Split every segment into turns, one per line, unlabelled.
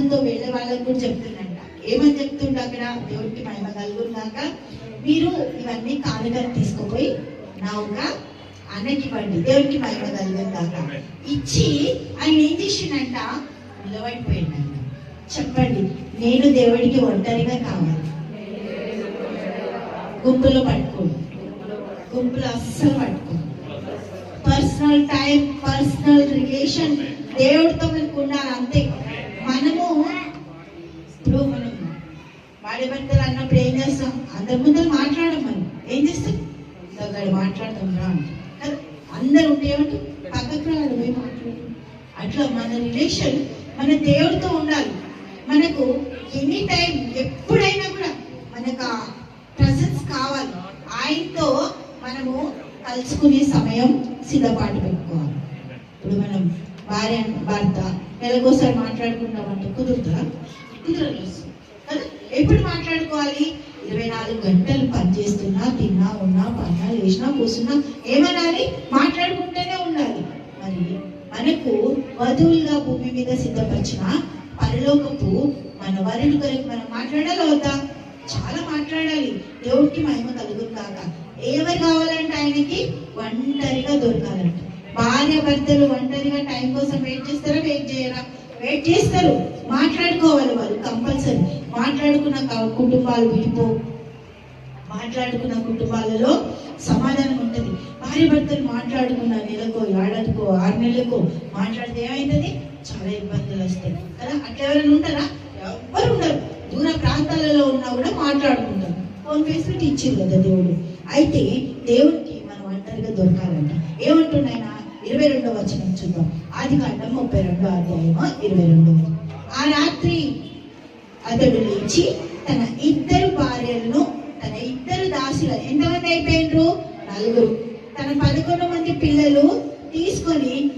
ఆనందంతో వెళ్ళే వాళ్ళకి కూడా చెప్తుందంట ఏమని చెప్తుండ అక్కడ? దేవుడికి మహిమ కలుగున్నాక మీరు ఇవన్నీ కానుకలు తీసుకుపోయి నా ఒక అన్నకివ్వండి దేవుడికి మహిమ కలుగుందాక ఇచ్చి ఆయన ఏం చేసిండంట? నిలబడిపోయిందంట చెప్పండి నేను దేవుడికి ఒంటరిగా కావాలి. గుంపులో పట్టుకో గుంపులో అస్సలు పట్టుకో పర్సనల్ టైం పర్సనల్ రిలేషన్ దేవుడితో మీకు ఉండాలి అంతే. వాడి అన్నప్పుడు ఏం చేస్తాం. అందరి ముందర మాట్లాడమని ఏం చేస్తాం? దగ్గర మాట్లాడతాం రా అందరు ఉంటే ఏమంటే పక్కకు రాడు పోయి మాట్లాడు అట్లా మన రిలేషన్ మన దేవుడితో ఉండాలి. మనకు ఎనీ టైం ఎప్పుడైనా కూడా మనకు ఆ ప్రజెన్స్ కావాలి. ఆయనతో మనము కలుసుకునే సమయం సిద్ధపాటు పెట్టుకోవాలి. ఇప్పుడు మనం భార్య భర్త నెలకోసారి మాట్లాడుకుంటామంటే కుదురుతా కుదరలేదు ఎప్పుడు మాట్లాడుకోవాలి? ఇరవై నాలుగు గంటలు పనిచేస్తున్నా తిన్నా ఉన్నా పన్నా లేచినా కూర్చున్నా ఏమనాలి? మాట్లాడుకుంటూనే ఉండాలి. మరి మనకు వధువులుగా భూమి మీద సిద్ధపరిచిన పరలోకపు మన వరుడు కొరకు మనం మాట్లాడాలి వద్దా చాలా మాట్లాడాలి. దేవుడికి మహిమ కలుగును కాక ఎవరు కావాలంటే ఆయనకి? ఒంటరిగా దొరకాలంట. భార్య భర్తలు ఒంటరిగా టైం కోసం వెయిట్ చేస్తారా? వెయిట్ చేయరా? వెయిట్ చేస్తారు. మాట్లాడుకోవాలి వాళ్ళు కంపల్సరీ. మాట్లాడుకున్న కుటుంబాలు విడిపో. మాట్లాడుకున్న కుటుంబాలలో సమాధానం ఉంటుంది. భార్య భర్తలు మాట్లాడుకున్న నెలకో ఏడాదికో ఆరు నెలలకో మాట్లాడితే ఏమైతుంది? చాలా ఇబ్బందులు వస్తాయి. కదా? అట్లా ఎవరైనా ఉంటారా? ఎవ్వరు ఉండరు. దూర ప్రాంతాలలో ఉన్నా కూడా మాట్లాడుకుంటారు. ఫోన్ ఫెసిలిటీ ఇచ్చింది కదా దేవుడు. అయితే దేవుడికి మనం ఒంటరిగా దొరకాలంట. ఏమంటున్నాయన ఇరవై రెండో వచనం చూద్దాం. ఆది కాండం ముప్పై రెండో అధ్యాయమో ఇరవై రెండో ఆ రాత్రి అతడు లేచి తన ఇద్దరు భార్యలను తన ఇద్దరు దాసులు ఎంతమంది అయిపోయినరు? నలుగురు. తన పదకొండు మంది పిల్లలు తీసుకొని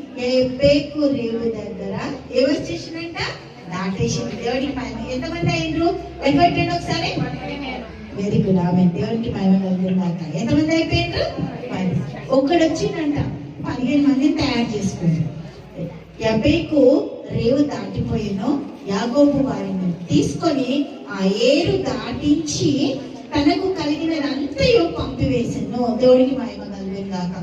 బేకు రేవు దగ్గర ఎవరు చేసినంట దాటేసింది. దేవుడికి మహిమ. ఎంతమంది అయినరు? లెక్క ఒకసారి? వెరీ గుడ్ ఆమె దేవుడికి మహిమ కలిగిందాక ఎంతమంది అయిపోయినరు? ఒకడు వచ్చిందంట పదిహేను మందిని తయారు చేసుకుంది యబేకు రేవు దాటిపోయాను యాగోబు వారిని తీసుకొని ఆ ఏరు దాటించి తనకు కలిగినదంతయో పంపివేశాను దేవుడికి మహిమ కలిగిన గాక.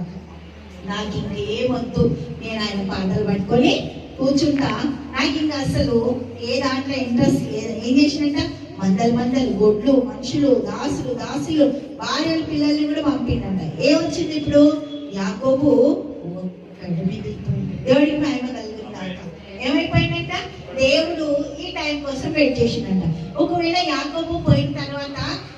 నాకు ఇంకేమొద్దు నేను ఆయన పాటలు పట్టుకొని కూర్చుంటా. నాకు ఇంకా అసలు ఏ దాంట్లో ఇంట్రెస్ట్ లేదు. ఏం చేసినట్ట? మందలు మందలు గొడ్లు మనుషులు దాసులు దాసులు భార్యలు పిల్లల్ని కూడా పంపిండంట ఏమొచ్చింది ఇప్పుడు? యాకోబు ఒక్కడు మిగిలిపోయింది దేవుడికి మహిమ కలిగిందాక ఏమైపోయిందంట దేవుడు ఈ టైం చేసిందంట. ఒకవేళ యాకోబు పోయిన తర్వాత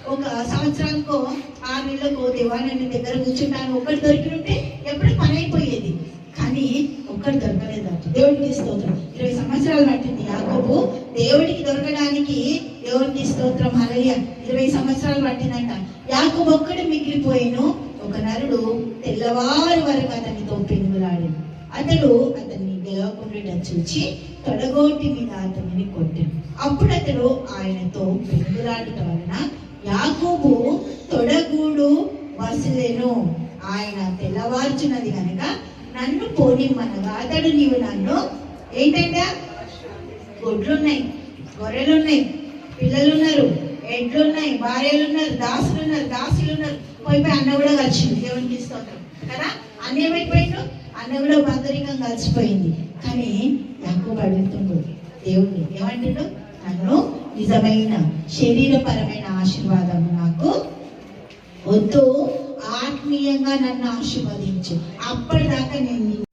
ఒక సంవత్సరానికో ఆరు నెలలకో దేవాలయం దగ్గర కూర్చుంటాను ఒకటి దొరికి ఉంటే ఎప్పుడు పని అయిపోయేది. కానీ ఒక్కటి దొరకలేదంట దేవుడికి స్తోత్రం. ఇరవై సంవత్సరాలు పట్టింది యాకోబు. దేవుడికి దొరకడానికి దేవుడికి స్తోత్రం. హరయ్య ఇరవై సంవత్సరాలు పట్టిందంట. యాకోబు ఒక్కడు మిగిలిపోయాను. ఒక నరుడు తెల్లవారు వరకు అతన్ని పెనుగులాడు అతడు అతన్ని గెలవకుండా చూచి తొడగోటి మీద అతనిని కొట్టాడు. అప్పుడు అతడు ఆయనతో పెనుగులాడుట వలన యాకోబు తొడగూడు వసలేను. ఆయన తెల్లవార్చున్నది కనుక నన్ను పోనిమ్మనగా అతడు నీవు నన్ను ఏంటంట? గొడ్లున్నాయి గొర్రెలున్నాయి పిల్లలున్నారు ఎడ్లున్నాయి భార్యలు ఉన్నారు దాసులు ఉన్నారు దాసులు ఉన్నారు పోయి అన్న కూడా కలిసింది దేవునికి స్తోత్రం. కదా? అన్న ఏమైపోయిండు అన్నంలో కూడా కలిసిపోయింది. కానీ యాకోబు అడుగుతుండు దేవుణ్ణి ఏమంటుండు? నన్ను నిజమైన శరీరపరమైన ఆశీర్వాదం నాకు వద్దు. ఆత్మీయంగా నన్ను ఆశీర్వదించు. అప్పటిదాకా నేను